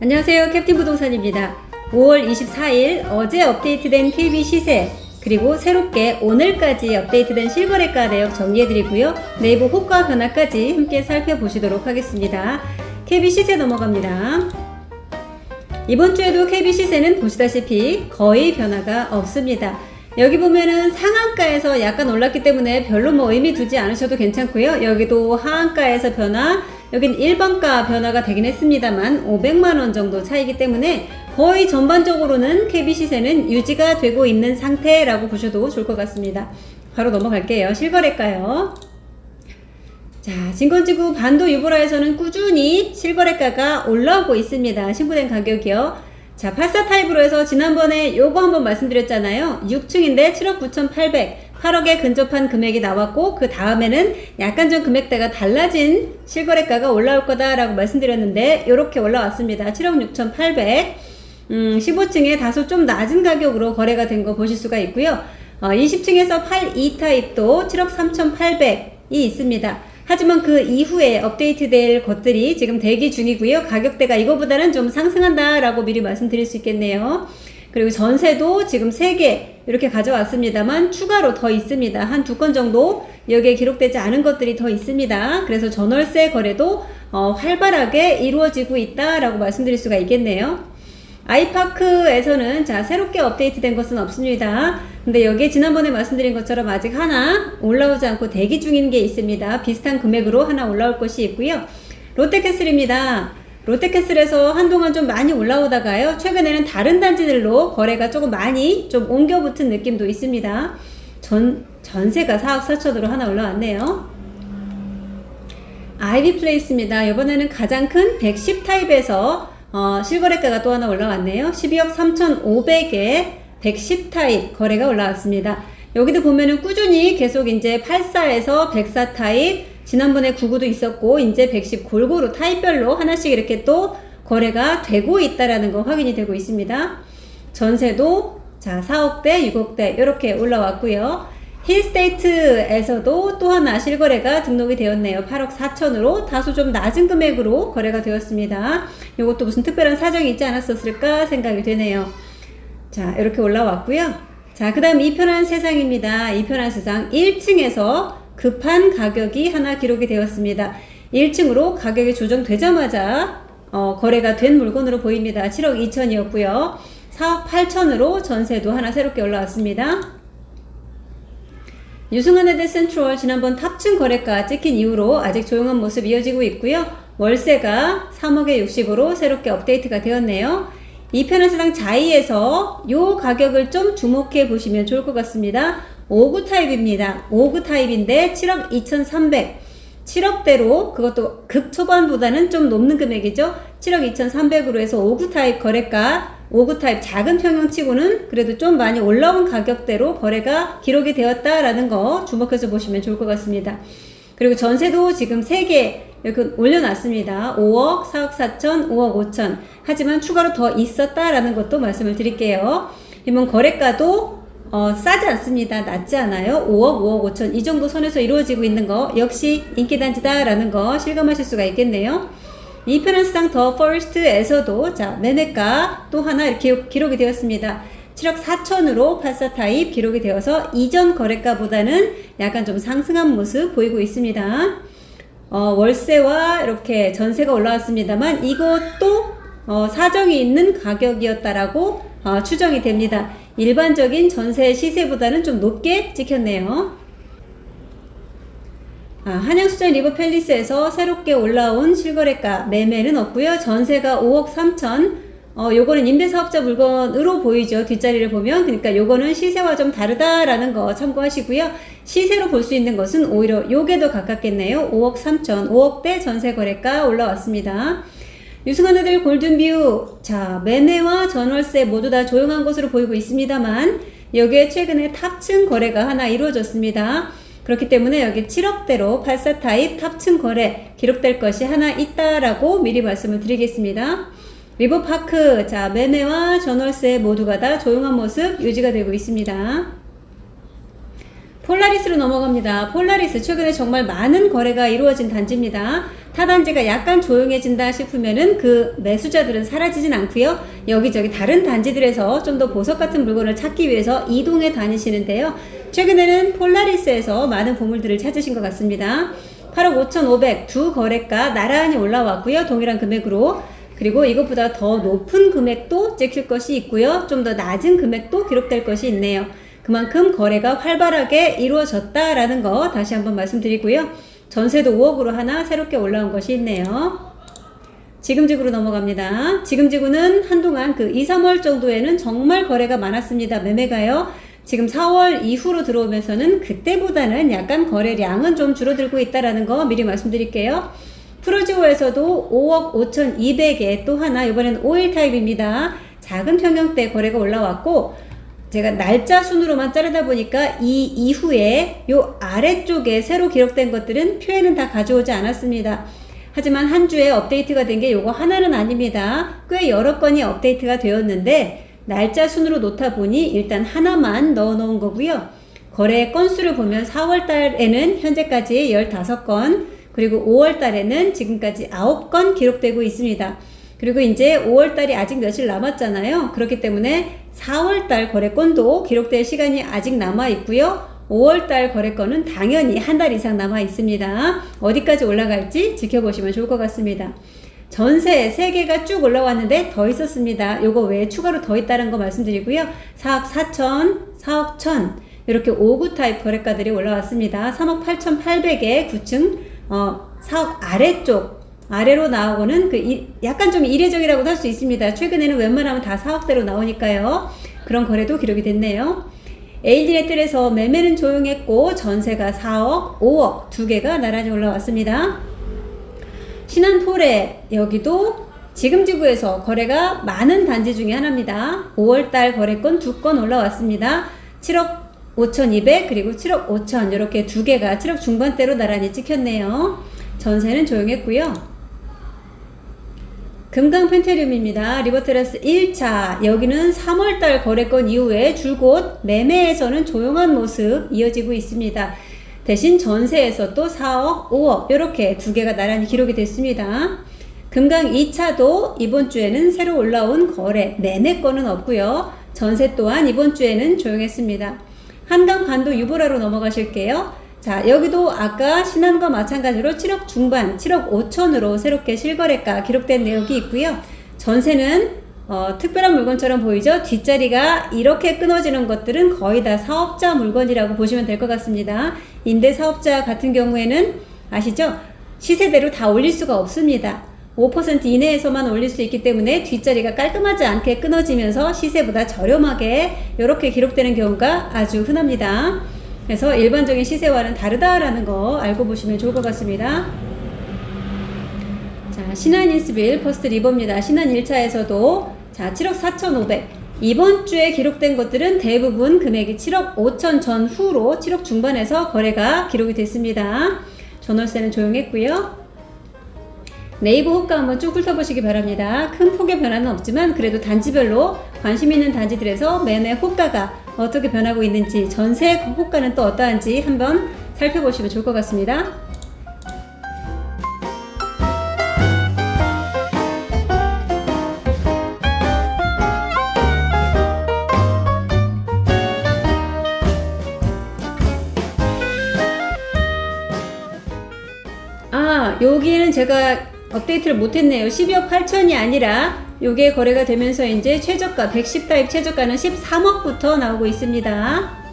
안녕하세요. 캡틴 부동산입니다. 5월 24일 어제 업데이트된 KB 시세 그리고 새롭게 오늘까지 업데이트된 실거래가 내역 정리해드리고요. 네이버 호가 변화까지 함께 살펴보시도록 하겠습니다. KB 시세 넘어갑니다. 이번 주에도 KB 시세는 보시다시피 거의 변화가 없습니다. 여기 보면은 상한가에서 약간 올랐기 때문에 별로 뭐 의미 두지 않으셔도 괜찮고요. 여기도 하한가에서 변화, 여긴 일반가 변화가 되긴 했습니다만 500만원 정도 차이기 때문에 거의 전반적으로는 KB 시세는 유지가 되고 있는 상태라고 보셔도 좋을 것 같습니다. 바로 넘어갈게요. 실거래가요. 자, 진건지구 반도 유보라에서는 꾸준히 실거래가가 올라오고 있습니다. 신고된 가격이요. 자, 84 타입으로 해서 지난번에 요거 한번 말씀드렸잖아요. 6층인데 7억 9,800, 8억에 근접한 금액이 나왔고 그 다음에는 약간 좀 금액대가 달라진 실거래가가 올라올 거다라고 말씀드렸는데 이렇게 올라왔습니다. 7억 6,800. 음, 15층에 다소 좀 낮은 가격으로 거래가 된 거 보실 수가 있고요. 어, 20층에서 82 타입도 7억 3,800이 있습니다. 하지만 그 이후에 업데이트될 것들이 지금 대기 중이고요. 가격대가 이거보다는 좀 상승한다라고 미리 말씀드릴 수 있겠네요. 그리고 전세도 지금 3개 이렇게 가져왔습니다만 추가로 더 있습니다. 한 두 건 정도 여기에 기록되지 않은 것들이 더 있습니다. 그래서 전월세 거래도 어, 활발하게 이루어지고 있다라고 말씀드릴 수가 있겠네요. 아이파크에서는 자 새롭게 업데이트된 것은 없습니다. 근데 여기에 지난번에 말씀드린 것처럼 아직 하나 올라오지 않고 대기 중인 게 있습니다. 비슷한 금액으로 하나 올라올 것이 있고요. 롯데캐슬입니다. 롯데캐슬에서 한동안 좀 많이 올라오다가요. 최근에는 다른 단지들로 거래가 조금 많이 좀 옮겨 붙은 느낌도 있습니다. 전, 전세가 4억 4천으로 하나 올라왔네요. 아이비 플레이스입니다. 이번에는 가장 큰 110 타입에서 어, 실거래가가 또 하나 올라왔네요. 12억 3,500에 110 타입 거래가 올라왔습니다. 여기도 보면은 꾸준히 계속 이제 84에서 104 타입, 지난번에 99도 있었고, 이제 110 골고루 타입별로 하나씩 이렇게 또 거래가 되고 있다라는 거 확인이 되고 있습니다. 전세도 자, 4억대, 6억대 이렇게 올라왔고요. 힐스테이트에서도 또 하나 실거래가 등록이 되었네요. 8억 4천으로 다소 좀 낮은 금액으로 거래가 되었습니다. 이것도 무슨 특별한 사정이 있지 않았었을까 생각이 되네요. 자, 이렇게 올라왔고요. 자, 그 다음 이편한 세상입니다. 이편한 세상 1층에서 급한 가격이 하나 기록이 되었습니다. 1층으로 가격이 조정되자마자 어, 거래가 된 물건으로 보입니다. 7억 2천이었고요. 4억 8천으로 전세도 하나 새롭게 올라왔습니다. 유승환에 대 센트럴 지난번 탑층 거래가 찍힌 이후로 아직 조용한 모습 이어지고 있고요. 월세가 3억에 60으로 새롭게 업데이트가 되었네요. 이편한 세상 자이에서 요 가격을 좀 주목해 보시면 좋을 것 같습니다. 5구 타입입니다. 5구 타입인데 7억 2,300. 7억대로 그것도 극초반보다는 좀 높는 금액이죠. 7억 2,300으로 해서 5구 타입 거래가 5구 타입 작은 평형치고는 그래도 좀 많이 올라온 가격대로 거래가 기록이 되었다라는 거 주목해서 보시면 좋을 것 같습니다. 그리고 전세도 지금 3개 이렇게 올려놨습니다. 5억, 4억 4천, 5억 5천. 하지만 추가로 더 있었다라는 것도 말씀을 드릴게요. 이번 거래가도 어, 싸지 않습니다. 낮지 않아요. 5억, 5억 5천 이 정도 선에서 이루어지고 있는 거 역시 인기단지다라는 거 실감하실 수가 있겠네요. 이편한스당 더 퍼스트에서도 자 매매가 또 하나 이렇게 기록이 되었습니다. 7억 4천으로 84 타입 기록이 되어서 이전 거래가보다는 약간 좀 상승한 모습 보이고 있습니다. 어, 월세와 이렇게 전세가 올라왔습니다만 이것도 어, 사정이 있는 가격이었다라고 어, 추정이 됩니다. 일반적인 전세 시세보다는 좀 높게 찍혔네요. 아, 한양수전 리버 팰리스에서 새롭게 올라온 실거래가 매매는 없고요. 전세가 5억 3천. 어, 요거는 임대사업자 물건으로 보이죠. 뒷자리를 보면. 그러니까 요거는 시세와 좀 다르다라는 거 참고하시고요. 시세로 볼 수 있는 것은 오히려 요게 더 가깝겠네요. 5억 3천. 5억대 전세 거래가 올라왔습니다. 유승환 애들 골든뷰. 자, 매매와 전월세 모두 다 조용한 것으로 보이고 있습니다만, 여기에 최근에 탑층 거래가 하나 이루어졌습니다. 그렇기 때문에 여기 7억대로 84 타입 탑층 거래 기록될 것이 하나 있다라고 미리 말씀을 드리겠습니다. 리버파크, 자, 매매와 전월세 모두가 다 조용한 모습 유지가 되고 있습니다. 폴라리스로 넘어갑니다. 폴라리스 최근에 정말 많은 거래가 이루어진 단지입니다. 타 단지가 약간 조용해진다 싶으면은 그 매수자들은 사라지진 않고요. 여기저기 다른 단지들에서 좀 더 보석 같은 물건을 찾기 위해서 이동해 다니시는데요. 최근에는 폴라리스에서 많은 보물들을 찾으신 것 같습니다. 8억 5,500 두 거래가 나란히 올라왔고요. 동일한 금액으로. 그리고 이것보다 더 높은 금액도 찍힐 것이 있고요. 좀 더 낮은 금액도 기록될 것이 있네요. 그만큼 거래가 활발하게 이루어졌다라는 거 다시 한번 말씀드리고요. 전세도 5억으로 하나 새롭게 올라온 것이 있네요. 지금지구로 넘어갑니다. 지금지구는 한동안 그 2, 3월 정도에는 정말 거래가 많았습니다. 매매가요. 지금 4월 이후로 들어오면서는 그때보다는 약간 거래량은 좀 줄어들고 있다라는 거 미리 말씀드릴게요. 프로지오에서도 5억 5,200에 또 하나 이번엔 5일 타입입니다. 작은 평형대 거래가 올라왔고 제가 날짜 순으로만 자르다 보니까 이 이후에 요 아래쪽에 새로 기록된 것들은 표에는 다 가져오지 않았습니다. 하지만 한 주에 업데이트가 된 게 요거 하나는 아닙니다. 꽤 여러 건이 업데이트가 되었는데 날짜 순으로 놓다 보니 일단 하나만 넣어 놓은 거고요. 거래 건수를 보면 4월 달에는 현재까지 15건, 그리고 5월 달에는 지금까지 9건 기록되고 있습니다. 그리고 이제 5월 달이 아직 며칠 남았잖아요. 그렇기 때문에 4월 달 거래건도 기록될 시간이 아직 남아 있고요. 5월 달 거래건은 당연히 한 달 이상 남아 있습니다. 어디까지 올라갈지 지켜보시면 좋을 것 같습니다. 전세 3개가 쭉 올라왔는데 더 있었습니다. 요거 외에 추가로 더 있다는 거 말씀드리고요. 4억 4천, 4억 1천 이렇게 5구 타입 거래가들이 올라왔습니다. 3억 8,800에 9층 어, 4억 아래쪽 아래로 나오고는 그 이, 약간 좀 이례적이라고도 할 수 있습니다. 최근에는 웬만하면 다 4억대로 나오니까요. 그런 거래도 기록이 됐네요. 에일리네틀에서 매매는 조용했고 전세가 4억, 5억 두 개가 나란히 올라왔습니다. 신한포레 여기도 지금 지구에서 거래가 많은 단지 중에 하나입니다. 5월달 거래건 두 건 올라왔습니다. 7억 5,200 그리고 7억 5천 이렇게 두 개가 7억 중반대로 나란히 찍혔네요. 전세는 조용했고요. 금강 펜테륨입니다. 리버테라스 1차. 여기는 3월달 거래건 이후에 줄곧 매매에서는 조용한 모습 이어지고 있습니다. 대신 전세에서 또 4억, 5억 이렇게 두 개가 나란히 기록이 됐습니다. 금강 2차도 이번 주에는 새로 올라온 거래 매매건은 없고요. 전세 또한 이번 주에는 조용했습니다. 한강 반도 유보라로 넘어가실게요. 자, 여기도 아까 신한과 마찬가지로 7억 중반, 7억 5천으로 새롭게 실거래가 기록된 내역이 있고요. 전세는 어, 특별한 물건처럼 보이죠? 뒷자리가 이렇게 끊어지는 것들은 거의 다 사업자 물건이라고 보시면 될 것 같습니다. 임대 사업자 같은 경우에는 아시죠? 시세대로 다 올릴 수가 없습니다. 5% 이내에서만 올릴 수 있기 때문에 뒷자리가 깔끔하지 않게 끊어지면서 시세보다 저렴하게 이렇게 기록되는 경우가 아주 흔합니다. 그래서 일반적인 시세와는 다르다라는 거 알고 보시면 좋을 것 같습니다. 자, 신한 인스빌 퍼스트 리버입니다. 신한 1차에서도 자, 7억 4,500. 이번 주에 기록된 것들은 대부분 금액이 7억 5천 전후로 7억 중반에서 거래가 기록이 됐습니다. 전월세는 조용했고요. 네이버 호가 한번 쭉 훑어보시기 바랍니다. 큰 폭의 변화는 없지만 그래도 단지별로 관심 있는 단지들에서 매매 호가가 어떻게 변하고 있는지 전세 호가는 또 어떠한지 한번 살펴보시면 좋을 것 같습니다. 아, 여기는 제가 업데이트를 못했네요. 12억 8천이 아니라 요게 거래가 되면서 이제 최저가 110 타입 최저가는 13억부터 나오고 있습니다.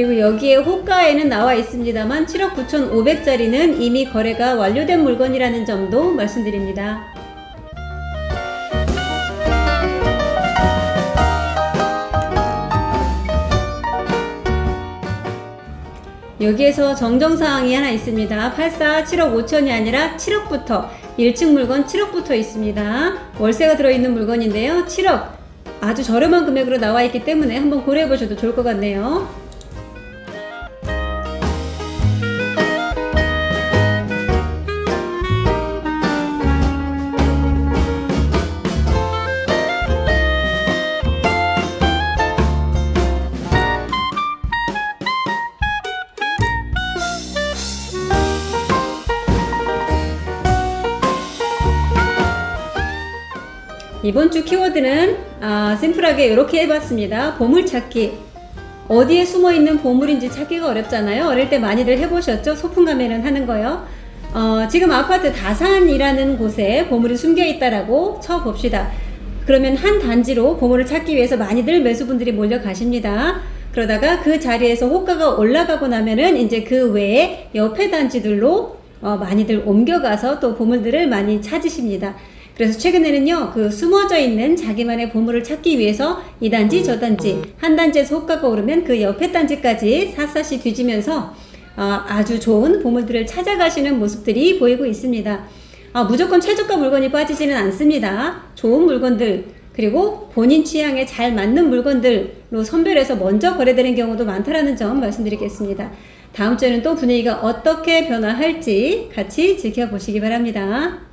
그리고 여기에 호가에는 나와 있습니다만 7억 9,500짜리는 이미 거래가 완료된 물건이라는 점도 말씀드립니다. 여기에서 정정사항이 하나 있습니다. 84 7억 5천이 아니라 7억부터 1층 물건 7억부터 있습니다. 월세가 들어있는 물건인데요. 7억 아주 저렴한 금액으로 나와 있기 때문에 한번 고려해 보셔도 좋을 것 같네요. 이번 주 키워드는 아, 심플하게 이렇게 해봤습니다. 보물찾기. 어디에 숨어 있는 보물인지 찾기가 어렵잖아요. 어릴 때 많이들 해보셨죠? 소풍 가면은 하는 거요. 어, 지금 아파트 다산이라는 곳에 보물이 숨겨 있다라고 쳐봅시다. 그러면 한 단지로 보물을 찾기 위해서 많이들 매수분들이 몰려 가십니다. 그러다가 그 자리에서 호가가 올라가고 나면은 이제 그 외에 옆에 단지들로 어, 많이들 옮겨가서 또 보물들을 많이 찾으십니다. 그래서 최근에는요, 그 숨어져 있는 자기만의 보물을 찾기 위해서 이 단지, 저 단지, 한 단지에서 호가가 오르면 그 옆에 단지까지 샅샅이 뒤지면서 아, 아주 좋은 보물들을 찾아가시는 모습들이 보이고 있습니다. 아, 무조건 최저가 물건이 빠지지는 않습니다. 좋은 물건들, 그리고 본인 취향에 잘 맞는 물건들로 선별해서 먼저 거래되는 경우도 많다라는 점 말씀드리겠습니다. 다음 주에는 또 분위기가 어떻게 변화할지 같이 지켜보시기 바랍니다.